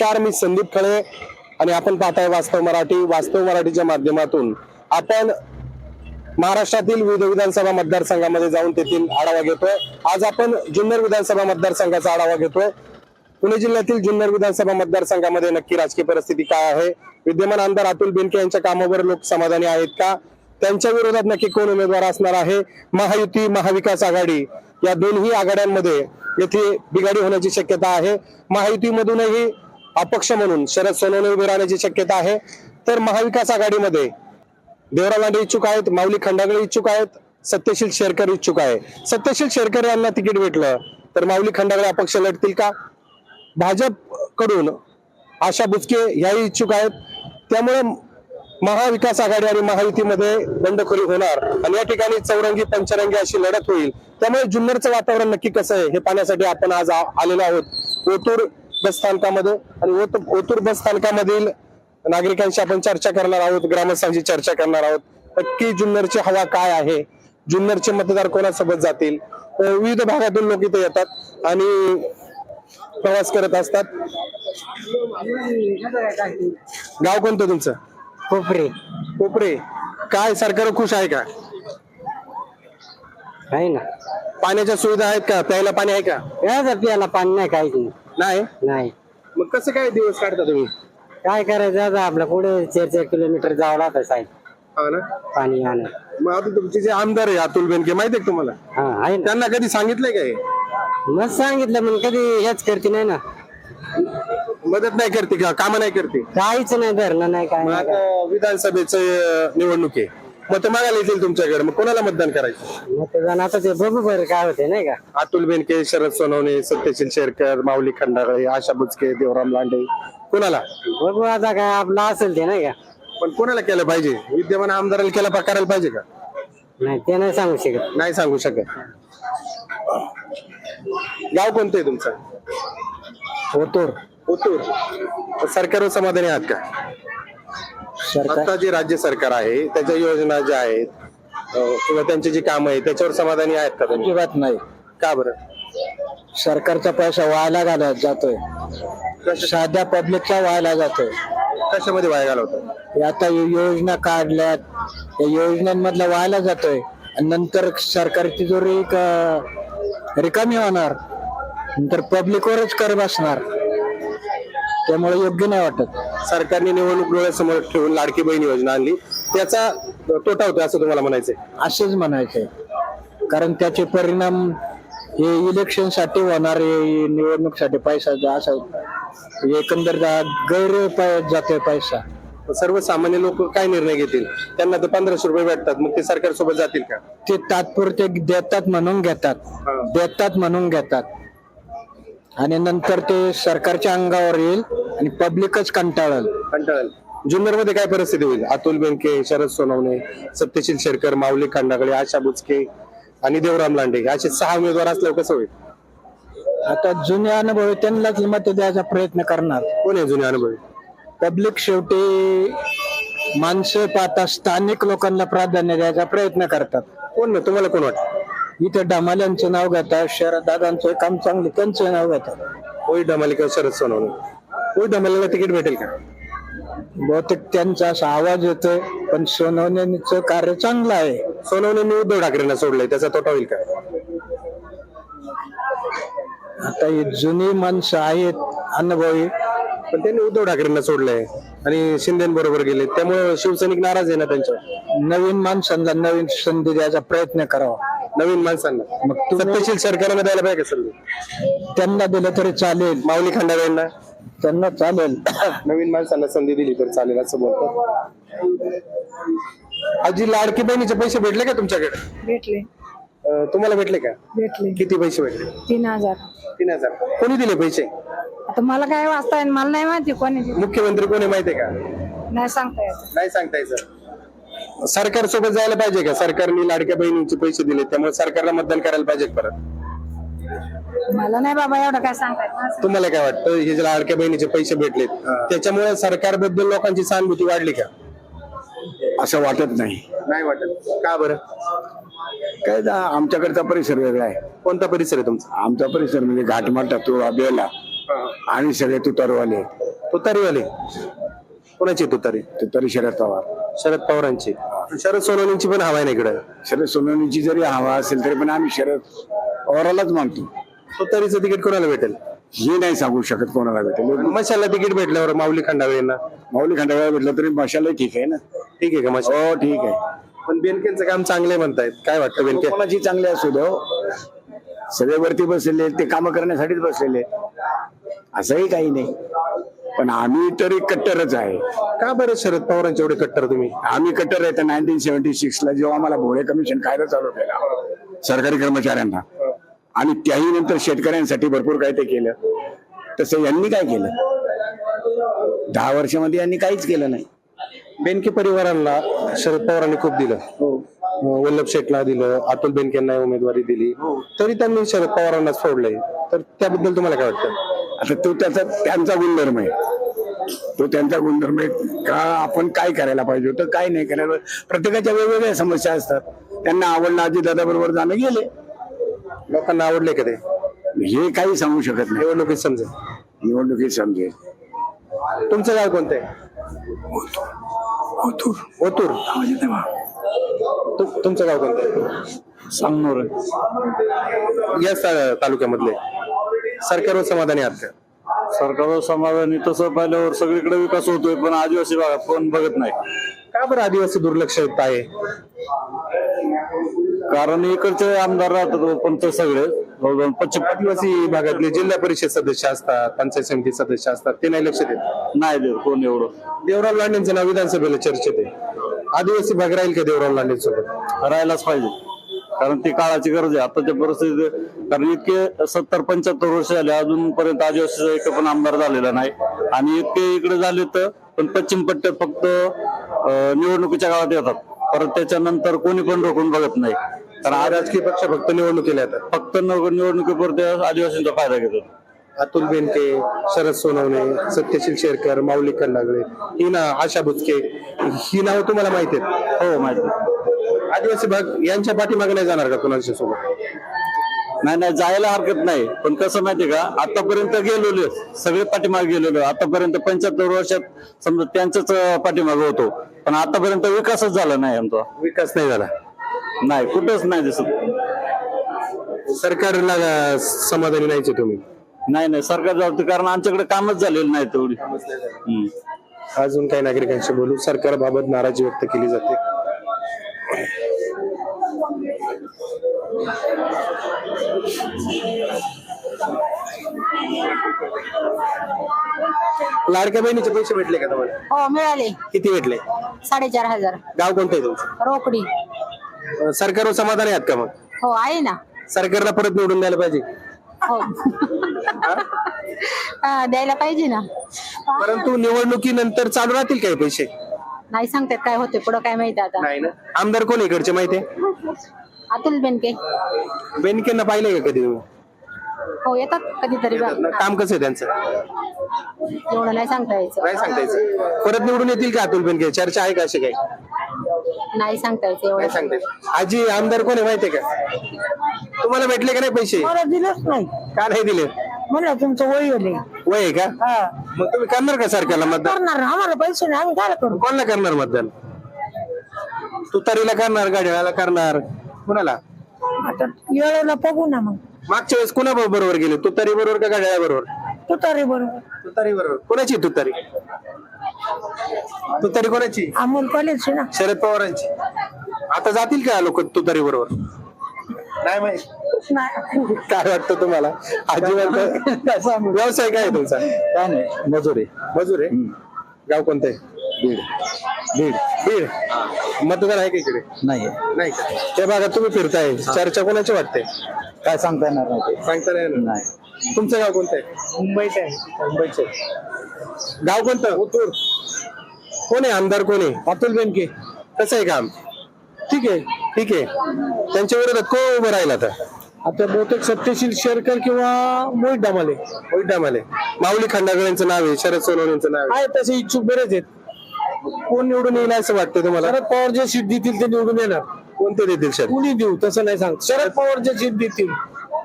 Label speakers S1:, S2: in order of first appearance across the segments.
S1: नमस्कार मी संदीप खळे आणि आपण पाहताय वास्तव मराठी. वास्तव मराठीच्या माध्यमातून आपण महाराष्ट्रातील विविध विधानसभा मतदारसंघामध्ये जाऊन तेथील आढावा घेतोय. आज आपण जुन्नर विधानसभा मतदारसंघाचा आढावा घेतोय. पुणे जिल्ह्यातील जुन्नर विधानसभा मतदारसंघामध्ये नक्की राजकीय परिस्थिती काय आहे? विद्यमान आमदार अतुल बेनके यांच्या कामावर लोक समाधानी आहेत का? त्यांच्या विरोधात नक्की कोण उमेदवार असणार आहे? महायुती महाविकास आघाडी या दोन्ही आघाड्यांमध्ये येथे बिघाडी होण्याची शक्यता आहे. महायुतीमधूनही अपक्ष म्हणून शरद सोनवणे उभे राहण्याची शक्यता आहे. तर महाविकास आघाडीमध्ये देवराव लांडे इच्छुक आहेत माऊली खंडागळे इच्छुक आहेत सत्यशील शेरकर इच्छुक आहे. सत्यशील शेरकर यांना तिकीट भेटलं तर माऊली खंडागळे अपक्ष लढतील का? भाजपकडून आशा बुचके ह्याही इच्छुक आहेत. त्यामुळे महाविकास आघाडी आणि महायुतीमध्ये बंडखोरी होणार आणि या ठिकाणी चौरंगी पंचरंगी अशी लढत होईल. त्यामुळे जुन्नरचं वातावरण नक्की कसं आहे हे पाहण्यासाठी आपण आज आलेलो आहोत. ओतूर बस स्थानकामध्ये आणि ओत- ओतूर बस स्थानकामधील नागरिकांशी आपण चर्चा करणार आहोत ग्रामस्थांशी चर्चा करणार आहोत. नक्की जुन्नरची हवा काय आहे? जुन्नरचे मतदार कोणासोबत जातील? विविध भागातून लोक इथे येतात आणि प्रवास करत असतात. गाव कोणतं तुमचं?
S2: कोपरे.
S1: कोपरे. काय? सरकार खुश आहे का?
S2: आहे ना.
S1: पाण्याच्या सुविधा आहेत का? प्यायला पाणी आहे का?
S2: याचा प्याला पाणी नाही काहीच नाही.
S1: नाही?
S2: नाही.
S1: मग कसं काय दिवस काढता तुम्ही?
S2: काय करायचं आता आपल्या पुढे चार चार किलोमीटर जावं लागतं साहेब.
S1: हा ना?
S2: पाणी आणा.
S1: मग आता तुमचे जे आमदार आहे अतुल बेनके माहिती आहे का तुम्हाला?
S2: हा आहे ना.
S1: त्यांना कधी सांगितलंय काय
S2: मग सांगितलं पण कधी हेच करते नाही ना.
S1: मदत नाही करते का? कामं नाही करते?
S2: काहीच नाही धरणं नाही काय
S1: मग
S2: नाही.
S1: आता विधानसभेचं अं, निवडणूक आहे. मत मागायला येतील तुमच्याकडे. मग कोणाला मतदान करायचं?
S2: मतदान आता ते बघू बरं काय होते नाही का?
S1: अतुल बेनके शरद सोनवणे सत्यशील शेरकर माऊली खंडागळे आशा बुचके देवराम लांडे. कोणाला?
S2: बघू आता काय आपलं असेल ते नाही का?
S1: पण कोणाला केलं पाहिजे? विद्यमान आमदाराला केला पा- करायला पाहिजे का?
S2: नाही ते नाही सांगू शकत.
S1: नाही सांगू शकत. गाव कोणतं आहे तुमचं?
S2: होतो
S1: ओतूर. सरकारवर समाधानी आहात का? आता जे राज्य सरकार आहे त्याच्या योजना ज्या आहेत अं, किंवा त्यांची जी कामं आहेत त्याच्यावर समाधानी आहेत का तुम्ही?
S2: अजिबात नाही.
S1: का बरं?
S2: सरकारचा पैसा व्हायला घालत जातोय. साध्या पब्लिकचा व्हायला जातोय.
S1: कशामध्ये वाया घालवतात
S2: हे आता यो- योजना काढल्यात. या योजनांमधला व्हायला जातोय. आणि नंतर सरकारची जो एक रिकामी होणार नंतर पब्लिकवरच कर बसणार. त्यामुळे योग्य नाही वाटत.
S1: सरकारने निवडणूक डोळ्यासमोर ठेवून लाडकी बहीण योजना आणली. त्याचा तोटा होतो असं तुम्हाला म्हणायचंय?
S2: असंच म्हणायचंय. कारण त्याचे परिणाम हे इलेक्शनसाठी होणार निवडणुकीसाठी पैसा जा- असा एकंदर गैर प- जातोय पैसा.
S1: सर्वसामान्य लोक काय निर्णय घेतील? त्यांना तर पंधराशे रुपये भेटतात मग ते सरकार सोबत जातील का?
S2: ते तात्पुरते देतात म्हणून घेतात. देतात म्हणून घेतात. आणि नंतर ते सरकारच्या अंगावर येईल आणि पब्लिकच कंटाळल.
S1: कंटाळेल. जुन्नरमध्ये काय परिस्थिती होईल? अतुल बेनके शरद सोनवणे सत्यशील शेरकर माऊली खंडागळे आशा बुचके आणि देवराम लांडे असे सहा उमेदवार असल्यावर कसं होईल?
S2: आता जुने अनुभवी त्यांनाच मत द्यायचा प्रयत्न करणार.
S1: कोण आहे जुने अनुभवी?
S2: पब्लिक शेवटी माणसं पाहता स्थानिक लोकांना प्राधान्य द्यायचा प्रयत्न करतात.
S1: कोण? ना तुम्हाला कोण वाटतं?
S2: इथे डमाल्यांचं नाव घेतात शरद दादांचं काम चांगलं त्यांचं नाव घेतात.
S1: होई डमाले किंवा शरद सोनवणे? होई डमालेला तिकीट भेटेल का?
S2: बहुतेक त्यांचा असा आवाज येतोय पण सोनवण्याचं कार्य चांगलं आहे.
S1: सोनवणे उद्धव ठाकरेंना सोडलंय त्याचा तोटा होईल का?
S2: आता ही जुनी माणसं आहेत अनुभवी.
S1: पण त्यांनी उद्धव ठाकरेंना सोडलंय आणि शिंदेबरोबर गेले त्यामुळे शिवसैनिक नाराज आहे ना त्यांच्यावर?
S2: नवीन माणसांना नवीन संधी द्यायचा प्रयत्न करावा.
S1: नवीन माणसांना.
S2: मग तुम्ही-
S1: सत्यशील सरकारला द्यायला पाहिजे का संधी
S2: त्यांना दिलं तरी चालेल.
S1: माऊली खंडागळ्यांना
S2: त्यांना चालेल.
S1: नवीन माणसांना संधी दिली तर चालेल असं बोलतात. आजी लाडकी बहिणीचे पैसे भेटले का तुमच्याकडे?
S3: भेटले.
S1: अं, तुम्हाला भेटले का?
S3: भेटले.
S1: किती पैसे भेटले?
S3: तीन हजार.
S1: तीन हजार. कोणी दिले पैसे?
S3: आता मला काय वाचता येईल मला नाही माहिती कोणी दिले.
S1: मुख्यमंत्री कोणी माहितीये का?
S3: नाही सांगता येत.
S1: नाही सांगता यायचं सरकार सोबत जायला पाहिजे का? सरकारने लाडक्या बहिणीचे पैसे दिले त्यामुळे सरकारला मतदान करायला पाहिजे का परत?
S3: मला नाही बाबा एवढं काय सांगता येत
S1: तुम्हाला काय वाटतं? हे जे लाडक्या बहिणीचे पैसे भेटलेत त्याच्यामुळे सरकारबद्दल लोकांची सहानुभूती वाढली का?
S4: असं वाटत नाही.
S1: नाही वाटत. का बरं?
S4: काय आमच्याकडचा परिसर वेगळा आहे.
S1: कोणता परिसर आहे तुमचा?
S4: आमचा परिसर म्हणजे घाटमाटा तो बेला आणि सगळे तुतारवाले.
S1: तुतारीवाले? कोणाची तुतारी?
S4: ते तरी शरद पवार.
S1: शरद पवारांची. शरद सोनवणींची पण हवा आहे ना इकडं?
S4: शरद सोनवणीची जरी हवा असेल तरी पण आम्ही शरद पवारालाच मानतो.
S1: तुतारीचं तिकीट कोणाला भेटेल?
S4: हे नाही सांगू शकत कोणाला भेटेल.
S1: मशाला तिकीट भेटल्यावर माऊली खंडावेंना?
S4: माऊली खंडाळा भेटलं तरी मशाला ठीक आहे ना?
S1: ठीक आहे का मशाल?
S4: हो ठीक आहे.
S1: पण बेनकेंचं काम चांगले म्हणतायत. काय वाटतं बेनके?
S4: कोणाची चांगली असू द्या हो. सगळे वरती बसलेले आहेत, ते काम करण्यासाठीच बसलेले आहेत. असंही काही नाही. पण आम्ही तरी कट्टरच आहे.
S1: का बरं शरद पवारांचे एवढे कट्टर तुम्ही?
S4: आम्ही कट्टर आहे नाईन्टीन सेव्हन्टी सिक्स ला जेव्हा आम्हाला भोळे कमिशन कायदा चालू केला. सरकारी कर्मचाऱ्यांना. आणि त्याही नंतर शेतकऱ्यांसाठी भरपूर काय ते केलं. तसं यांनी काय केलं? दहा वर्षामध्ये यांनी काहीच केलं नाही.
S1: बेनके परिवारांना शरद पवारांनी खूप दिलं. अं, वल्लभ शेठला दिलं अतुल बेनकेंना उमेदवारी दिली. तरी त्यांनी शरद पवारांना सोडलंय. तर त्याबद्दल तुम्हाला काय वाटतं?
S4: आता तो त्याचा त्यांचा गुणधर्म आहे. तो त्यांचा गुणधर्म आहे का आपण काय करायला पाहिजे होतं काय नाही करायला. प्रत्येकाच्या वेगवेगळ्या समस्या असतात. त्यांना आवडलं आजी दादा बरोबर जाणं गेले.
S1: लोकांना आवडले का ते?
S4: हे काही सांगू शकत नाही.
S1: निवडणुकीत समजेल.
S4: निवडणुकीत समजेल.
S1: तुमचं गाव कोणतं आहे? ओतूर. तुमचं गाव कोणतं आहे?
S2: सांगणार
S1: या ता- तालुक्यामधले. सरकारवर समाधानी आहात का?
S5: सरकारवर समाधानी तसं पाहिल्यावर सगळीकडे विकास होतोय पण आदिवासी भागात कोण बघत नाही.
S1: का बरं आदिवासी दुर्लक्ष होत आहे?
S5: कारण इकडचे आमदार राहतात पण ते सगळे. जवळजवळ पश्चिम
S1: आदिवासी भागातले जिल्हा परिषद सदस्य असतात पंचायत समिती सदस्य असतात ते नाही लक्ष देत?
S5: नाही देत कोण एवढं?
S1: देवराव लांडेंचं नाव विधानसभेला चर्चेत आहे. आदिवासी भाग राहील का देवराव लांडेंसोबत?
S5: राहायलाच पाहिजे. कारण ती काळाची गरज आहे. आताच्या परिस्थितीत कारण इतके सत्तर पंच्याहत्तर वर्ष झाले अजूनपर्यंत आदिवासीचा एक पण आमदार झालेला नाही. आणि इतके इकडे झाले तर पण पश्चिम पट्ट्यात फक्त निवडणुकीच्या काळात येतात. परत त्याच्यानंतर कोणी पण रोखून बघत नाही. कारण आज
S1: राजकीय पक्ष फक्त निवडणुकीला येतात.
S5: फक्त निवडणुकीपुरते आदिवासींचा फायदा घेतात.
S1: अतुल बेनके शरद सोनवणे सत्यशील शेरकर माऊली खंडागळे ही ना आशा बुचके ही नावं तुम्हाला माहिती आहेत?
S5: हो माहिती.
S1: आदिवासी भाग यांच्या पाठीमागे नाही जाणार का कुणाच्या सोबत?
S5: नाही नाही जायला हरकत नाही. पण कसं माहितीये का आतापर्यंत गेलेलो सगळे पाठीमागे गेलेलो. आतापर्यंत पंच्याहत्तर वर्षात समजा त्यांच्याच पाठीमागे होतो. पण आतापर्यंत विकासच झाला नाही आमचा.
S1: विकास नाही झाला.
S5: नाही कुठंच नाही दिसत.
S1: सरकारला समाधानी नाहीचे तुम्ही.
S5: नाही नाही सरकार जबाबदारी कारण आमच्याकडे कामच झालेलं नाही तेवढी.
S1: अजून काही नागरिकांशी बोलू? सरकारबाबत नाराजी व्यक्त केली जाते. लाडक्या बहिणीचे पैसे भेटले का तुम्हाला?
S3: हो मिळाले.
S1: किती भेटले?
S3: साडेचार हजार.
S1: गाव कोणतं आहे तुमचं?
S3: रोकडी.
S1: अं, सरकारवर समाधानी आहात का मग?
S3: हो आहे ना.
S1: सरकारला परत निवडून द्यायला पाहिजे.
S3: हो. हा, द्यायला पाहिजे ना.
S1: परंतु निवडणुकीनंतर चालू राहतील काही पैसे?
S3: नाही सांगतात काय होते पुढं काय माहिती आता.
S1: नाही ना. आमदार कोण आहे इकडचे माहिती आहे?
S3: अतुल बेनके.
S1: बेनकेंना पाहिलंय का कधी? तुम्ही
S3: हो येतात कधीतरी बा.
S1: काम कसं आहे त्यांचं?
S3: एवढं नाही सांगता यायचं.
S1: काय सांगता यायचं. परत निवडून येतील का अतुल बेनके? चर्चा आहे का अशी काही?
S3: नाही सांगता यायचं एवढं.
S1: सांगते आजी आमदार कोण आहे माहितीये का? तुम्हाला भेटले का नाही पैसे?
S2: मला दिलंच नाही.
S1: का नाही दिले?
S2: म्हणलं तुमचं वय होले
S1: वय आहे का? मग तुम्ही करणार का सरकारला मतदान?
S2: करणार आम्हाला पैसे नाही. आम्ही काय करू?
S1: कोणाला करणार मतदान? तुतारीला करणार गाड्याला करणार? कुणाला?
S2: आता वेळेला बघू ना मग.
S1: मागच्या वेळेस कुणा बरोबर गेले? तुतारी बरोबर का गाड्या बरोबर?
S2: तू तरी बरोबर.
S1: तुतारी बरोबर. कोणाची तुतारी? तुतारी कोणाची?
S2: अमोल कॉलेज ना.
S1: शरद पवारांची. आता जातील का लोक तुतारी बरोबर? नाही माहीत.
S2: नाही
S1: काय वाटतं तुम्हाला? म्हणतो व्यवसाय काय आहे तुमचा?
S5: काय नाही मजुरी
S1: मजूर आहे? गाव कोणतं आहे? बीड बीड. बीड. मतदार आहे का इकडे?
S5: नाही
S1: नाही का? त्या भागात तुम्ही फिरताय. चर्चा कोणाची वाटते?
S5: काय सांगता येणार नाही
S1: सांगता नाही येणार.
S5: नाही.
S1: तुमचं गाव कोणतं आहे? मुंबईचं आहे. मुंबईचं. गाव कोणतं? उतूर कोण आहे आमदार? कोण आहे? अतुल बेनके. कसं आहे काम? ठीक आहे. ठीक आहे. त्यांच्या विरोधात कोण उभं राहिला आता?
S2: आता बहुतेक सत्यशील शेरकर किंवा मोहित डामाले
S1: मोहित डामाले माऊली खंडागळ्यांचं नाव आहे शरद सोनवणेंचं नाव आहे.
S2: आहे तसे इच्छुक बरेच आहेत.
S1: कोण निवडून येईल असं वाटतं तुम्हाला?
S2: शरद पवार जे सीट देतील ते निवडून येणार.
S1: कोणते देतील शरद?
S2: कुणी देऊ? तसं नाही सांग शरद पवार जे सीट देतील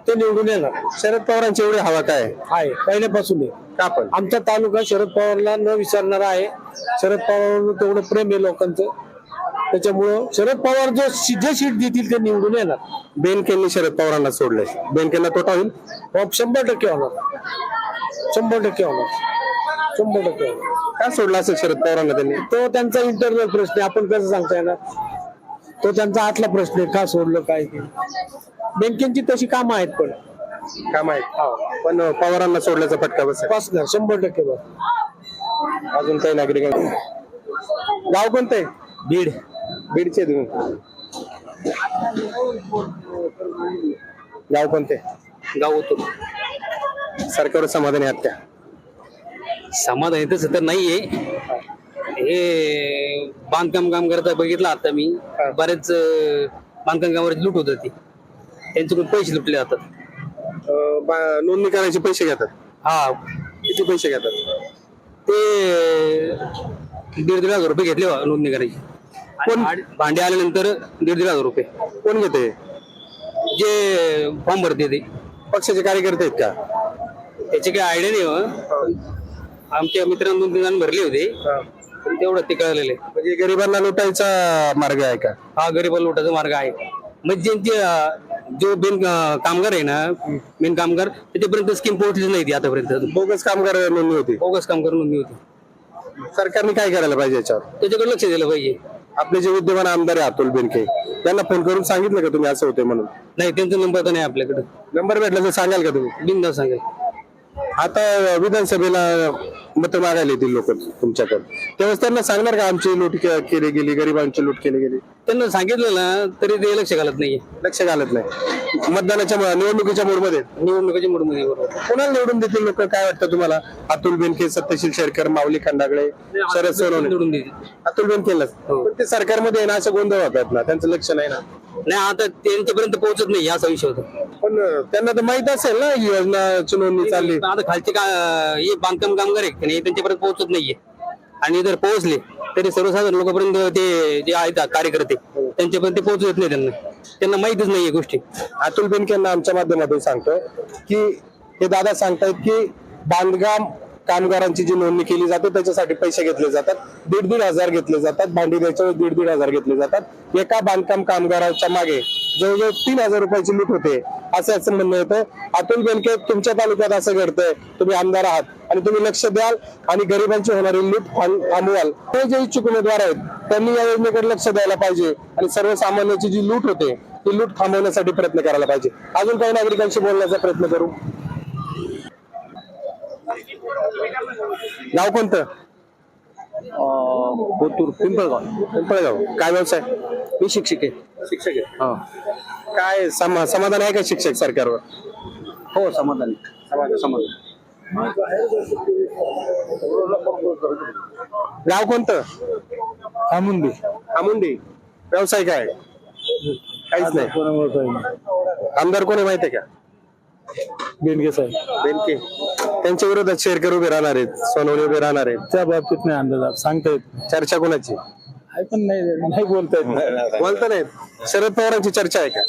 S6: ते निवडून येणार.
S1: शरद पवारांची एवढी हवा काय? आहे?
S6: आहे पहिल्यापासून आहे.
S1: का पण?
S6: आमचा तालुका शरद पवारला न विचारणारा आहे. शरद पवार तेवढं प्रेम आहे लोकांचं. त्याच्यामुळं शरद पवार जो शि- जे सीट देतील ते निवडून येणार.
S1: बेनकेंनी शरद पवारांना सोडले बेनकेंना तोटा होईल?
S6: हो, शंभर टक्के होणार. शंभर टक्के होणार. शंभर टक्के होणार.
S1: का सोडला असेल शरद पवारांना त्यांनी?
S6: तो त्यांचा इंटरनल प्रश्न आहे. आपण कसं सांगता येणार? तो त्यांचा आतला प्रश्न आहे का सोडलं काय बँकेची तशी कामं आहेत पण.
S1: का माहीत पण पवारांना सोडल्याचा फटका बसेल.
S6: बसणार शंभर टक्के बस.
S1: अजून काही नागरिक गाव कोणतं आहे? बीड. बीडचे तुम्ही. गाव कोणते?
S7: गाव होतो
S1: सरकारवर समाधानी आहात का?
S7: समाधान तसं तर नाहीये. हे बांधकाम कामगाराचा बघितलं आता मी. बरेच अं, बांधकाम कामगाराची लूट होत होती. त्यांच्याकडून पैसे लुटले जातात.
S1: अं, बा- नोंदणी करायचे पैसे घेतात.
S7: हा.
S1: किती पैसे घेतात?
S7: ते दीड दीड हजार रुपये घेतले बा नोंदणी करायची. कोण? भांडे आल्यानंतर दीड दीड हजार रुपये.
S1: कोण घेते?
S7: जे फॉर्म भरते ते.
S1: पक्षाचे कार्यकर्ते आहेत का?
S7: त्याची काही आयडिया नाही हो. आमच्या मित्रांनी दोन तीन जण भरले होते. पण तेवढं ते कळलेलं
S1: म्हणजे गरिबांना लुटायचा मार्ग आहे का?
S7: हा गरीब लुटाचा मार्ग आहे. म्हणजे ज्यांचे अं, जो बिन अं, कामगार आहे ना बिन कामगार त्याच्यापर्यंत स्कीम पोहोचली नाही ती आतापर्यंत
S1: बोगस कामगार नोंदणी होती.
S7: बोगस कामगार नोंदणी होती.
S1: सरकारने काय करायला पाहिजे याच्यावर?
S7: त्याच्याकडे लक्ष दिलं पाहिजे.
S1: आपले जे विद्यमान आमदार आहे अतुल बेनके त्यांना फोन करून सांगितलं का तुम्ही असं होते म्हणून?
S7: नाही त्यांचा नंबर तर नाही आपल्याकडे.
S1: नंबर भेटला तर सांगाल का तुम्ही?
S7: बिंदा सांगेल.
S1: आता विधानसभेला मत मागायला येतील लोक तुमच्याकडे तेव्हाच त्यांना सांगणार का आमची लूट के- केली गेली गरिबांची लूट केली गेली?
S7: त्यांना सांगितलं ना तरी ते लक्ष घालत नाहीये.
S1: लक्ष घालत नाही. मतदानाच्या मु- निवडणुकीच्या मूडमध्ये
S7: निवडणुकीच्या मूडमध्ये बरोबर.
S1: कोणाला निवडून देतील लोक? काय वाटतं तुम्हाला? अतुल बेनके सत्यशील शेरकर माऊली खंडागळे शरद सोनवणे.
S7: निवडून देते
S1: अतुल बेनकेलाच. पण ते सरकारमध्ये आहे ना असं गोंधळ होतात ना. त्यांचं लक्ष नाही ना.
S7: नाही आता त्यांच्यापर्यंत पोहोचत नाही असा विषय होता.
S1: पण त्यांना तर माहीत असेल ना ही योजनाची नोंदणी चालली.
S7: आता खालचे का हे बांधकाम कामगार आहे की नाही त्यांच्यापर्यंत पोहोचत नाहीये. आणि जर पोहोचले तरी सर्वसाधारण लोकांपर्यंत ते जे आहेत कार्यकर्ते त्यांच्यापर्यंत पोहोचू देत नाही त्यांना. त्यांना माहितीच नाहीये गोष्टी.
S1: अतुल बेनकेंना आमच्या माध्यमातून सांगतो की हे दादा सांगतायत की बांधकाम कामगारांची जी नोंदणी केली जाते त्याच्यासाठी पैसे घेतले जातात. दीड दीड हजार घेतले जातात. भांडी द्यायच्या वेळेस दीड दीड हजार घेतले जातात. एका बांधकाम कामगाराच्या मागे जवळजवळ तीन हजार रुपयाची लूट होते. असं असं म्हणणं येतं अतुल बेनके तुमच्या तालुक्यात असं घडतंय. तुम्ही आमदार आहात. आणि तुम्ही लक्ष द्याल आणि गरिबांची होणारी लूट थांबवाल ते जे इच्छुक उमेदवार आहेत त्यांनी या योजनेकडे लक्ष द्यायला पाहिजे. आणि सर्वसामान्यांची जी लूट होते ती लूट थांबवण्यासाठी प्रयत्न करायला पाहिजे. अजून काही नागरिकांशी बोलण्याचा प्रयत्न करू? गाव कोणतं?
S7: होतूर पिंपळगाव.
S1: पिंपळगाव. काय व्यवसाय?
S7: मी शिक्षक आहे.
S1: शिक्षक आहे. काय समा- समाधान आहे का शिक्षक सरकारवर?
S7: हो समाधान
S1: गाव कोणतं?
S6: आमुंदी
S1: आमुंडी. व्यवसाय काय? काहीच नाही. आमदार कोणी माहिती आहे का?
S6: बेनके साहेब.
S1: बेनके. त्यांच्या विरोधात शेरकर उभे राहणार आहेत सोनवणे उभे राहणार आहेत.
S6: त्या बाबतीत नाही अंदाज सांगता येत
S1: चर्चा कोणाची?
S6: आहे पण नाही नाही बोलता येत.
S1: बोलता नाहीत शरद पवारांची चर्चा आहे का?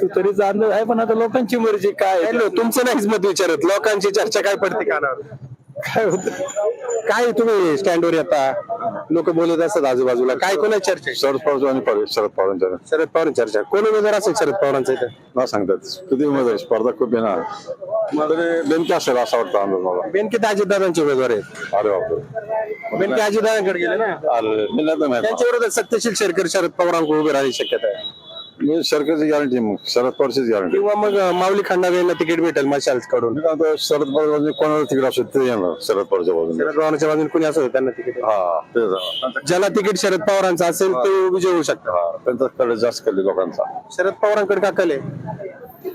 S6: तू तरीचा अंदाज आहे पण आता लोकांची मर्जी काय आहे?
S1: हॅलो तुमचं नाहीच मत विचारत. लोकांची चर्चा काय पडते कानावर?
S6: काय होत?
S1: काय तुम्ही स्टँडवर येता? लोक बोलत असतात आजूबाजूला. काय कोणाची चर्चा आहे?
S8: शरद पवार आणि पवार शरद पवारांच्या
S1: शरद पवार चर्चा. कोण उमेदवार असेल शरद पवारांचा इथं?
S8: ना सांगतात. किती उमेदवार स्पर्धा खूप येणार. तरी बेनके असेल असं वाटतं अंदाज मला.
S1: बेनके अजितदादांचे उमेदवार आहेत.
S8: अरे बापरे.
S1: बेनके अजितदादांकडे गेले ना?
S8: अरे मी नाही तर माहीत.
S1: त्यांच्या विरोधात सत्यशील शेरकर शरद पवारांकडे उभे राहण्याची शक्यता आहे.
S8: मी सरकारची गॅरंटी मग. शरद पवारचीच गॅरंटी
S1: किंवा मग अं, माऊली खंडागेंना तिकीट भेटेल मशाल कडून.
S8: मी काय म्हणतो, शरद पवार बाजूने कोणाला तिकीट असेल ते येणार शरद पवारच्या बाजूने.
S1: शरद पवारांच्या बाजूने कोणी असं त्यांना तिकीट.
S8: हा तेच
S1: ज्याला तिकीट शरद पवारांचं असेल ते विजय होऊ शकतात
S8: हा त्यांचा कडे जास्त कळले लोकांचा.
S1: शरद पवारांकडे का कले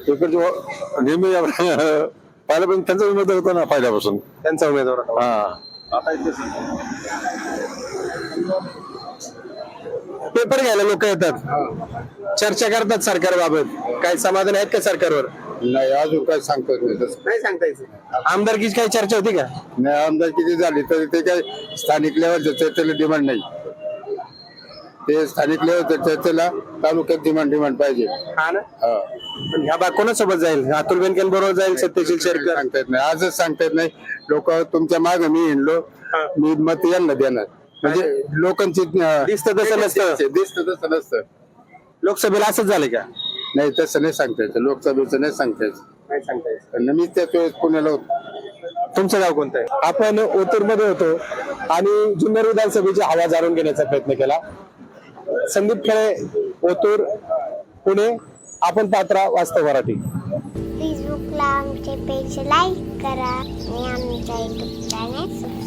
S8: तिकडचे व- नेहमी पहिल्यापासून त्यांचा उमेदवार होता ना पहिल्यापासून.
S1: त्यांचा उमेदवार.
S8: हा. आता इथे
S1: पेपर घ्यायला लोक येतात. चर्चा करतात सरकारबाबत. काय समाधान आहेत का सरकारवर?
S8: नाही अजून काय सांगतो
S1: नाही. सांगता येत. आमदारकीची काही चर्चा होती का?
S8: नाही आमदार किती झाली तरी ते काय स्थानिक लेवल त्याला डिमांड नाही.
S9: ते स्थानिक लेवल त्याला तालुक्यात डिमांड डिमांड पाहिजे.
S1: हा ना?
S9: हा.
S1: पण ह्या बाग कोणासोबत जाईल? अतुल बेनकेन बरोबर जाईल सत्यशील शेरकर?
S9: सांगता येत नाही. आजच सांगता येत नाही. लोक तुमच्या माग मी हिंडलो. मी मत यांना देणार. म्हणजे लोकांची अं,
S1: दिसतं तसं नसतं.
S9: दिसतं तसं नसतं.
S1: लोकसभेला असंच झालं का?
S9: नाही तसं नाही सांगता येतं लोकसभेचं नाही सांगता
S1: नाही सांगता येत
S9: त्याच वेळेस पुण्याला होतो.
S1: तुमचं गाव कोणतं आहे? आपण ओतूरमध्ये होतो आणि जुन्नर विधानसभेची हवा जाणून घेण्याचा प्रयत्न केला. संदीप खेळे ओतूर पुणे आपण पात्रा वास्तव मराठी.
S10: फेसबुकला आमचे पेज लाईक करा आणि आमच्या युट्यूब चॅनेल